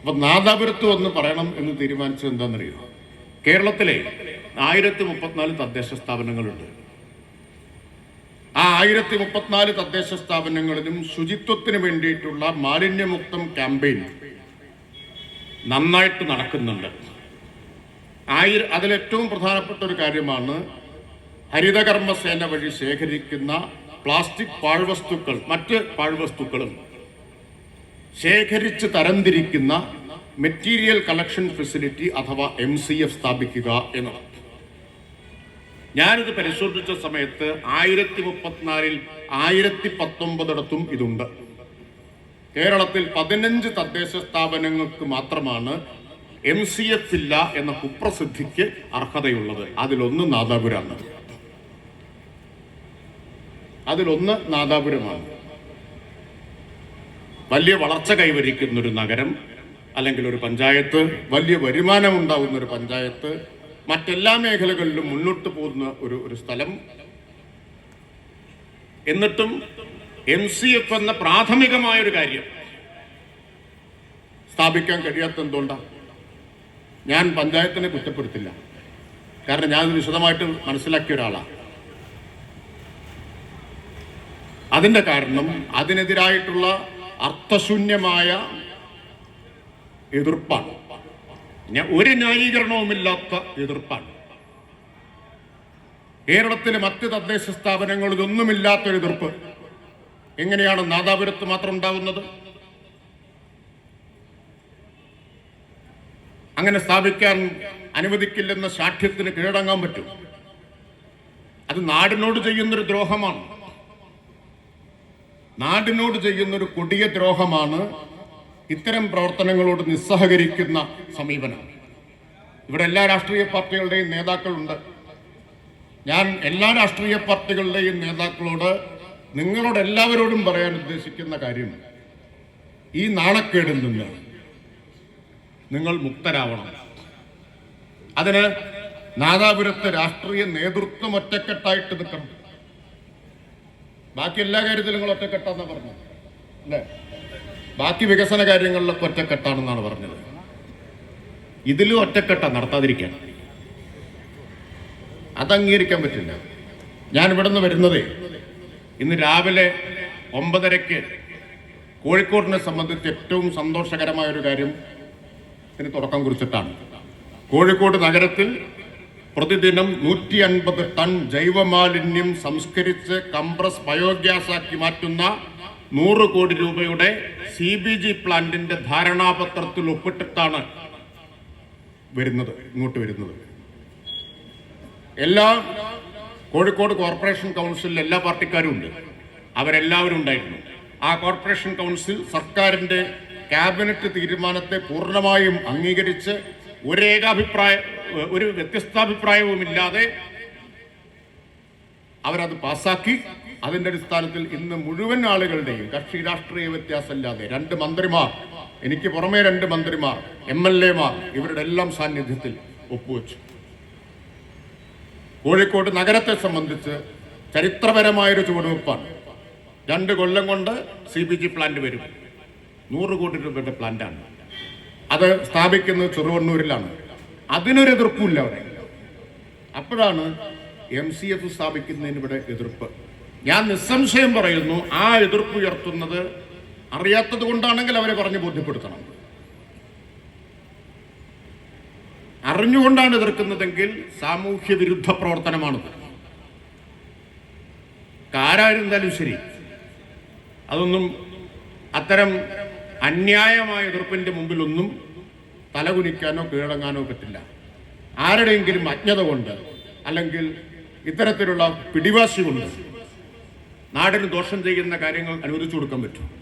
അപ്പൊ നാദാപുരത്ത് വന്ന് പറയണം എന്ന് തീരുമാനിച്ചത് എന്താണെന്നറിയോ? കേരളത്തിലെ ആയിരത്തി മുപ്പത്തിനാല് തദ്ദേശ സ്ഥാപനങ്ങളുണ്ട്. ആ ആയിരത്തി മുപ്പത്തിനാല് തദ്ദേശ സ്ഥാപനങ്ങളിലും ശുചിത്വത്തിന് വേണ്ടിയിട്ടുള്ള മാലിന്യമുക്തം ക്യാമ്പയിൻ നന്നായിട്ട് നടക്കുന്നുണ്ട്. ആയിര അതിലേറ്റവും പ്രധാനപ്പെട്ട ഒരു കാര്യമാണ് ഹരിതകർമ്മസേന വഴി ശേഖരിക്കുന്ന പ്ലാസ്റ്റിക് പാഴ്വസ്തുക്കൾ മറ്റ് പാഴ്വസ്തുക്കളും ശേഖരിച്ച് തരംതിരിക്കുന്ന മെറ്റീരിയൽ കളക്ഷൻ ഫെസിലിറ്റി അഥവാ എം സി എഫ് സ്ഥാപിക്കുക എന്നതാണ്. ഞാനിത് പരിശോധിച്ച സമയത്ത് ആയിരത്തി മുപ്പത്തിനാലിൽ ആയിരത്തി പത്തൊമ്പതിടത്തും ഇതുണ്ട്. കേരളത്തിൽ പതിനഞ്ച് തദ്ദേശ സ്ഥാപനങ്ങൾക്ക് മാത്രമാണ് എം സി എഫ് ഇല്ല എന്ന കുപ്രസിദ്ധിക്ക് അർഹതയുള്ളത്. അതിലൊന്ന് നാദാപുരമാണ് അതിലൊന്ന് നാദാപുരമാണ്. വലിയ വളർച്ച കൈവരിക്കുന്ന ഒരു നഗരം അല്ലെങ്കിൽ ഒരു പഞ്ചായത്ത് വലിയ വരുമാനം ഉണ്ടാകുന്ന ഒരു പഞ്ചായത്ത് മറ്റെല്ലാ മേഖലകളിലും മുന്നോട്ട് പോകുന്ന ഒരു ഒരു സ്ഥലം. എന്നിട്ടും എം സി എഫ് എന്ന പ്രാഥമികമായ ഒരു കാര്യം സ്ഥാപിക്കാൻ കഴിയാത്ത എന്തുകൊണ്ടാണ് ഞാൻ പഞ്ചായത്തിനെ കുറ്റപ്പെടുത്തില്ല. കാരണം ഞാൻ വിശദമായിട്ട് മനസ്സിലാക്കിയ ഒരാളാണ് അതിന്റെ കാരണം അതിനെതിരായിട്ടുള്ള അർത്ഥശൂന്യമായ എതിർപ്പാണ്. ഒരു ന്യായീകരണവുമില്ലാത്ത എതിർപ്പാണ്. കേരളത്തിലെ മറ്റ് തദ്ദേശ സ്ഥാപനങ്ങളിൽ ഇതൊന്നുമില്ലാത്തൊരു എതിർപ്പ് എങ്ങനെയാണ് നാദാപുരത്ത് മാത്രം ഉണ്ടാവുന്നത്? അങ്ങനെ സ്ഥാപിക്കാൻ അനുവദിക്കില്ലെന്ന സാഠ്യത്തിന് കീഴടങ്ങാൻ പറ്റും. അത് നാടിനോട് ചെയ്യുന്നൊരു ദ്രോഹമാണ്. നാടിനോട് ചെയ്യുന്ന ഒരു കൊടിയ ദ്രോഹമാണ് ഇത്തരം പ്രവർത്തനങ്ങളോട് നിസ്സഹകരിക്കുന്ന സമീപനം. ഇവിടെ എല്ലാ രാഷ്ട്രീയ പാർട്ടികളുടെയും നേതാക്കളുണ്ട്. ഞാൻ എല്ലാ രാഷ്ട്രീയ പാർട്ടികളുടെയും നേതാക്കളോട് നിങ്ങളോട് എല്ലാവരോടും പറയാൻ ഉദ്ദേശിക്കുന്ന കാര്യം ഈ നാണക്കേടിൽ നിന്ന് നിങ്ങൾ മുക്തരാവണം. അതിന് നാദാപുരത്തെ രാഷ്ട്രീയ നേതൃത്വം ഒറ്റക്കെട്ടായിട്ട് നിൽക്കണം. ബാക്കി എല്ലാ കാര്യത്തിലും നിങ്ങൾ ഒറ്റക്കെട്ടാന്നാ പറഞ്ഞത്. അല്ലേ? ബാക്കി വികസന കാര്യങ്ങളിലൊക്കെ ഒറ്റക്കെട്ടാണെന്നാണ് പറഞ്ഞത്. ഇതിലും ഒറ്റക്കെട്ട നടത്താതിരിക്കാൻ. അത് അംഗീകരിക്കാൻ പറ്റില്ല. ഞാൻ ഇവിടെ നിന്ന് വരുന്നതേ ഇന്ന് രാവിലെ ഒമ്പതരയ്ക്ക് കോഴിക്കോടിനെ സംബന്ധിച്ച് ഏറ്റവും സന്തോഷകരമായ ഒരു കാര്യം ഇതിന് തുടക്കം കുറിച്ചിട്ടാണ്. കോഴിക്കോട് നഗരത്തിൽ പ്രതിദിനം നൂറ്റി അൻപത് ടൺ ജൈവമാലിന്യം സംസ്കരിച്ച് കംപ്രസ് ബയോഗ്യാസ് ആക്കി മാറ്റുന്ന നൂറ് കോടി രൂപയുടെ സി ബി ജി പ്ലാന്റിന്റെ ധാരണാപത്രത്തിൽ ഒപ്പിട്ടിട്ടാണ് വരുന്നത് ഇങ്ങോട്ട് വരുന്നത്. എല്ലാ കോഴിക്കോട് കോർപ്പറേഷൻ കൗൺസിലിൽ എല്ലാ പാർട്ടിക്കാരും ഉണ്ട്. അവരെല്ലാവരും ഉണ്ടായിരുന്നു. ആ കോർപ്പറേഷൻ കൗൺസിൽ സർക്കാരിന്റെ ക്യാബിനറ്റ് തീരുമാനത്തെ പൂർണമായും അംഗീകരിച്ച് ഒരേകാഭിപ്രായ ഒരു വ്യത്യസ്താഭിപ്രായവും ഇല്ലാതെ അവരത് പാസാക്കി അതിന്റെ അടിസ്ഥാനത്തിൽ ഇന്ന് മുഴുവൻ ആളുകളുടെയും കക്ഷി രാഷ്ട്രീയ വ്യത്യാസമില്ലാതെ രണ്ട് മന്ത്രിമാർ എനിക്ക് പുറമെ രണ്ട് മന്ത്രിമാർ എം എൽ എമാർ ഇവരുടെ എല്ലാം സാന്നിധ്യത്തിൽ ഒപ്പുവെച്ചു. കോഴിക്കോട് നഗരത്തെ സംബന്ധിച്ച് ചരിത്രപരമായൊരു ചുവടുവെപ്പാണ്. രണ്ട് കൊല്ലം കൊണ്ട് സി ബി ജി പ്ലാന്റ് വരും. നൂറ് കോടി രൂപയുടെ പ്ലാന്റാണ് അത് സ്ഥാപിക്കുന്നത് ചെറുവണ്ണൂരിലാണ്. അതിനൊരു എതിർപ്പില്ല അവിടെ. അപ്പോഴാണ് എം സി എഫ് സ്ഥാപിക്കുന്നതിന് ഇവിടെ എതിർപ്പ്. ഞാൻ നിസ്സംശയം പറയുന്നു ആ എതിർപ്പ് ഉയർത്തുന്നത് അറിയാത്തത് കൊണ്ടാണെങ്കിൽ അവരെ പറഞ്ഞ് ബോധ്യപ്പെടുത്തണം. അറിഞ്ഞുകൊണ്ടാണ് എതിർക്കുന്നതെങ്കിൽ സാമൂഹ്യ വിരുദ്ധ പ്രവർത്തനമാണത്. ആരായിരുന്നാലും ശരി അതൊന്നും അത്തരം അന്യായമായ എതിർപ്പിന്റെ മുമ്പിലൊന്നും തലകുനിക്കാനോ കീഴടങ്ങാനോ പറ്റില്ല. ആരുടെയെങ്കിലും അജ്ഞത കൊണ്ട് അല്ലെങ്കിൽ ഇത്തരത്തിലുള്ള പിടിവാശി കൊണ്ട് നാടിന് ദോഷം ചെയ്യുന്ന കാര്യങ്ങൾ അനുവദിച്ചു കൊടുക്കാൻ പറ്റും.